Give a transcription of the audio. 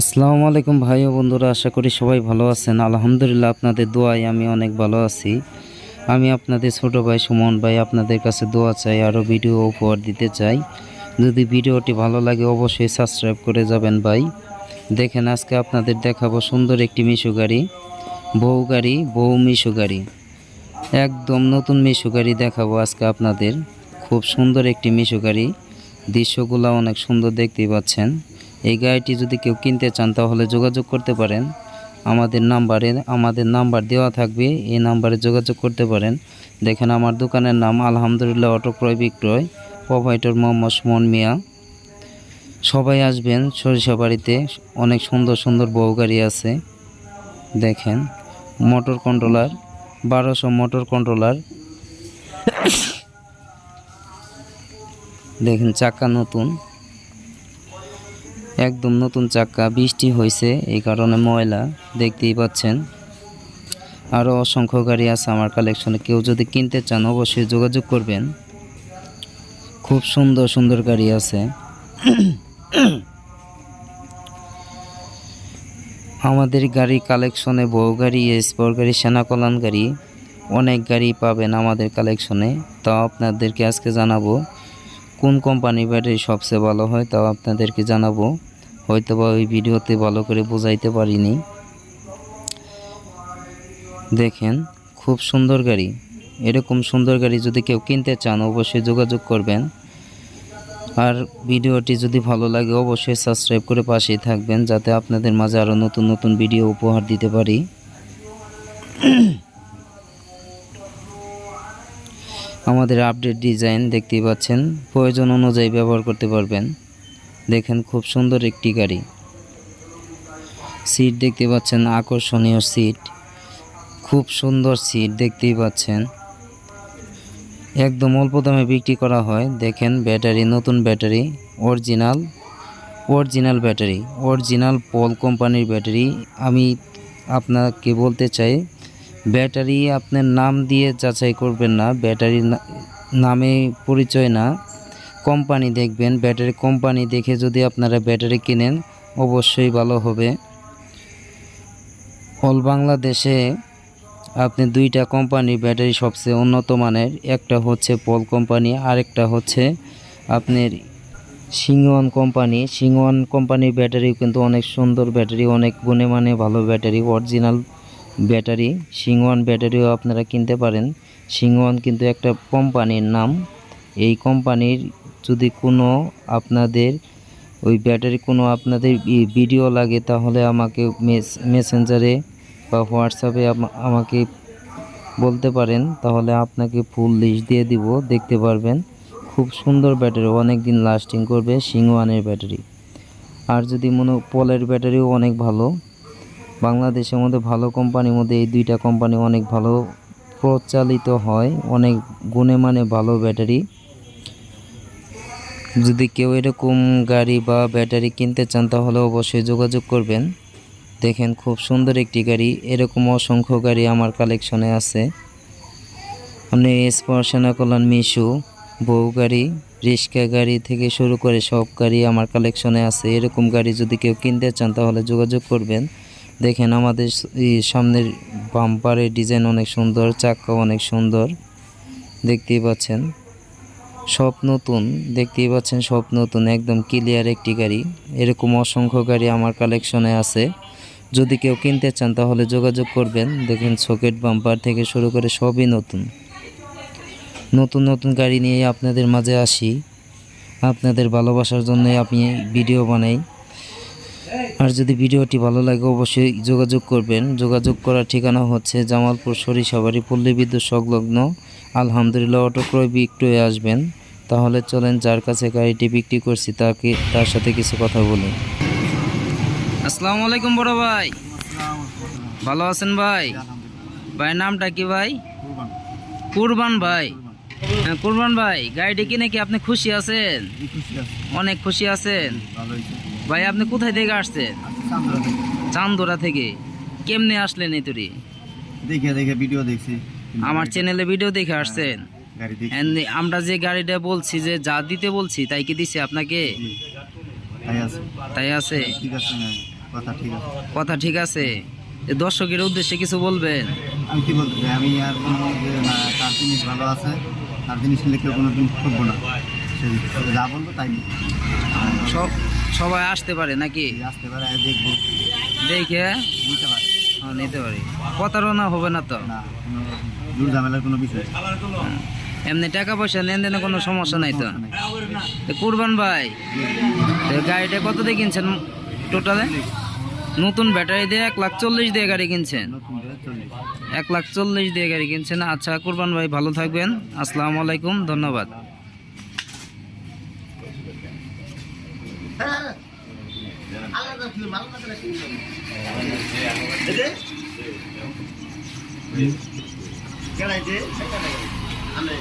আসসালামু আলাইকুম ভাই ও বন্ধুরা, আশা করি সবাই ভালো আছেন। আলহামদুলিল্লাহ আপনাদের দোয়ায় আমি অনেক ভালো আছি। আমি আপনাদের ছোট ভাই সুমন ভাই আপনাদের কাছে দোয়া চাই, আরও ভিডিও উপহার দিতে চাই। যদি ভিডিওটি ভালো লাগে অবশ্যই সাবস্ক্রাইব করে যাবেন ভাই। দেখেন, আজকে আপনাদের দেখাবো সুন্দর একটি মিশু গাড়ি, বউ গাড়ি, বউ মিশু গাড়ি। একদম নতুন মিশু গাড়ি দেখাবো আজকে আপনাদের। খুব সুন্দর একটি মিশু গাড়ি। দৃশ্যগুলো অনেক সুন্দর দেখতেই পাচ্ছেন। এই গাড়িটি যদি কেউ কিনতে চান, তাহলে যোগাযোগ করতে পারেন। আমাদের নাম্বারে, আমাদের নাম্বার দেওয়া থাকবে। এই নাম্বারে যোগাযোগ করতে পারেন। দেখেন আমার দোকানের নাম আলহামদুলিল্লাহ অটো ক্রয় বিক্রয়। প্রোভাইডার মোহাম্মদ সুমন মিয়া। সবাই আসবেন সরিষা বাড়িতে। অনেক সুন্দর সুন্দর বউ গাড়ি আছে। দেখেন, মোটর কন্ট্রোলার, বারোশো মোটর কন্ট্রোলার। দেখেন, চাকা নতুন। একদম নতুন চাক্কা, বৃষ্টি হয়েছে, এই কারণে ময়লা দেখতেই পাচ্ছেন। আরও অসংখ্য গাড়ি আছে আমার কালেকশনে কেউ যদি কিনতে চান, অবশ্যই যোগাযোগ করবেন। খুব সুন্দর সুন্দর গাড়ি আছে। আমাদের গাড়ি কালেকশনে বউ গাড়ি স্পোর্ট গাড়ি, সেনা কল্যাণ গাড়ি, অনেক গাড়ি পাবেন আমাদের কালেকশনে তাও আপনাদেরকে আজকে জানাব, কোন কোম্পানির ব্যাটারি সবচেয়ে ভালো হয়, তাও আপনাদেরকে জানাব। হয়তো বা ওই ভিডিওতে ভালো করে বোঝাইতে পারিনি। দেখেন, খুব সুন্দর গাড়ি। এরকম সুন্দর গাড়ি যদি কেউ কিনতে চান, অবশ্যই যোগাযোগ করবেন। আর ভিডিওটি যদি ভালো লাগে, অবশ্যই সাবস্ক্রাইব করে পাশেই থাকবেন, যাতে আপনাদের মাঝে আরও নতুন নতুন ভিডিও উপহার দিতে পারি। আমাদের আপডেট ডিজাইন দেখতেই পাচ্ছেন। প্রয়োজন অনুযায়ী ব্যবহার করতে পারবেন। দেখেন খুব সুন্দর একটি গাড়ি। সিট দেখতে পাচ্ছেন, আকর্ষণীয় সিট। খুব সুন্দর সিট দেখতেই পাচ্ছেন। একদম অল্প দামে বিক্রি করা হয়। দেখেন, ব্যাটারি, নতুন battery, original original battery, original পল কোম্পানির ব্যাটারি। আমি আপনাকে বলতে চাই, ব্যাটারি আপনার নাম দিয়ে যাচাই করবেন না। ব্যাটারি নামে পরিচয় না। কোম্পানি দেখবেন, ব্যাটারি কোম্পানি দেখে যদি আপনারা ব্যাটারি কিনেন, অবশ্যই ভালো হবে। অল বাংলাদেশে আপনি দুইটা কোম্পানির ব্যাটারি সবচেয়ে উন্নত মানের, একটা হচ্ছে পল কোম্পানি, আরেকটা হচ্ছে আপনার সিংওয়ান কোম্পানি। সিংওয়ান কোম্পানির ব্যাটারি কিন্তু অনেক সুন্দর ব্যাটারি, অনেক গুণে মানে ভালো ব্যাটারি, অরিজিনাল ব্যাটারি। সিংওয়ান ব্যাটারিও আপনারা কিনতে পারেন। সিংওয়ান কিন্তু একটা কোম্পানির নাম। এই কোম্পানির যদি কোনো আপনাদের, ওই ব্যাটারি কোনো আপনাদের ভিডিও লাগে, তাহলে আমাকে মেস, মেসেঞ্জারে বা হোয়াটসঅ্যাপে আমা- আমাকে বলতে পারেন, তাহলে আপনাকে ফুল লিস্ট দিয়ে দিব, দেখতে পারবেন। খুব সুন্দর ব্যাটারি অনেক দিন লাস্টিং করবে সিংওয়ানের ব্যাটারি। আর যদি মনে, পলের ব্যাটারিও অনেক ভালো। বাংলাদেশের মধ্যে ভালো কোম্পানির মধ্যে এই দুইটা কোম্পানি অনেক ভালো প্রচালিত হয়, অনেক গুণে মানে ভালো ব্যাটারি। যদি কেউ এরকম গাড়ি বা ব্যাটারি কিনতে চান, তাহলে অবশ্যই যোগাযোগ করবেন। দেখেন খুব সুন্দর একটি গাড়ি, এরকম অসংখ্য গাড়ি আমার কালেকশনে আছে। আপনি স্পর্শনা কল্যাণ, মিশু, বউ গাড়ি, রিক্সা গাড়ি থেকে শুরু করে সব গাড়ি আমার কালেকশনে আছে। এরকম গাড়ি যদি কেউ কিনতে চান, তাহলে যোগাযোগ করবেন। দেখেন আমাদের সামনের বাম্পারের ডিজাইন অনেক সুন্দর চাক্কা অনেক সুন্দর। দেখতেই পাচ্ছেন। সব নতুন, দেখতেই পাচ্ছেন সব নতুন, একদম ক্লিয়ার একটি গাড়ি। এরকম অসংখ্য গাড়ি আমার কালেকশনে আছে। যদি কেউ কিনতে চান তাহলে যোগাযোগ করবেন। দেখেন সকেট বাম্পার থেকে শুরু করে সবই নতুন। নতুন নতুন গাড়ি নিয়ে আপনাদের মাঝে আসি। আপনাদের ভালোবাসার জন্যই আমি ভিডিও বানাই। আর যদি ভিডিওটি ভালো লাগে অবশ্যই যোগাযোগ করবেন। যোগাযোগ করার ঠিকানা হচ্ছে জামালপুর সরিষাবাড়ি পল্লী বিদ্যুৎ সংলগ্ন। আলহামদুলিল্লাহ অটো ক্রয় বিক্রয়ে আসবেন। তাহলে চলেন যার কাছে গাড়িটি বিক্রি করছি তাকে তার সাথে কিছু কথা বলি। আসসালামু আলাইকুম বড় ভাই। ভালো আছেন ভাই? ভাই নামটা কি ভাই? কুরবান ভাই। হ্যাঁ, কুরবান ভাই গাড়িটি কিনে কি আপনি খুশি আছেন? অনেক খুশি আছেন? ভাই আপনি কোথায় থেকে আসছেন? চান্দোরা থেকে। কেমনে আসলেন এই তুরি? দেখে দেখে ভিডিও দেখছি। আমার চ্যানেলে ভিডিও দেখে আসছেন? দেখছি। And আমরা যে গাড়িটা বলছি যে যা দিতে বলছি তাই কি দিছে আপনাকে? তাই আছে। কথা ঠিক আছে কথা ঠিক আছে। এ দর্শকের উদ্দেশ্যে কিছু বলবেন? আমি কি বলতে চাই? আমি আর কোনো তার জিনিস ভালো আছে তার জিনিস নিলে কোনো দিন করব না। সে সে যা বলব তাই সব সবাই আসতে পারে নাকি? আসতে পারে দেখব। দেখে পারে। হ্যাঁ, নিতে পারি। প্রতারণা হবে না তো? ঝামেলার কোনো বিষয় এমনি টাকা পয়সা লেনদেনে কোনো সমস্যা নাই তো? কুরবান ভাই গাড়িটা কত দিয়ে কিনছেন টোটালে? নতুন ব্যাটারি দিয়ে এক লাখ চল্লিশ দিয়ে গাড়ি কিনছেন? এক লাখ চল্লিশ দিয়ে গাড়ি কিনছেন। আচ্ছা কুরবান ভাই ভালো থাকবেন। আসসালামু আলাইকুম ধন্যবাদ। হ্যাঁ আলাদা ফিল্ম আলাদা করে কেন যে আমি আমি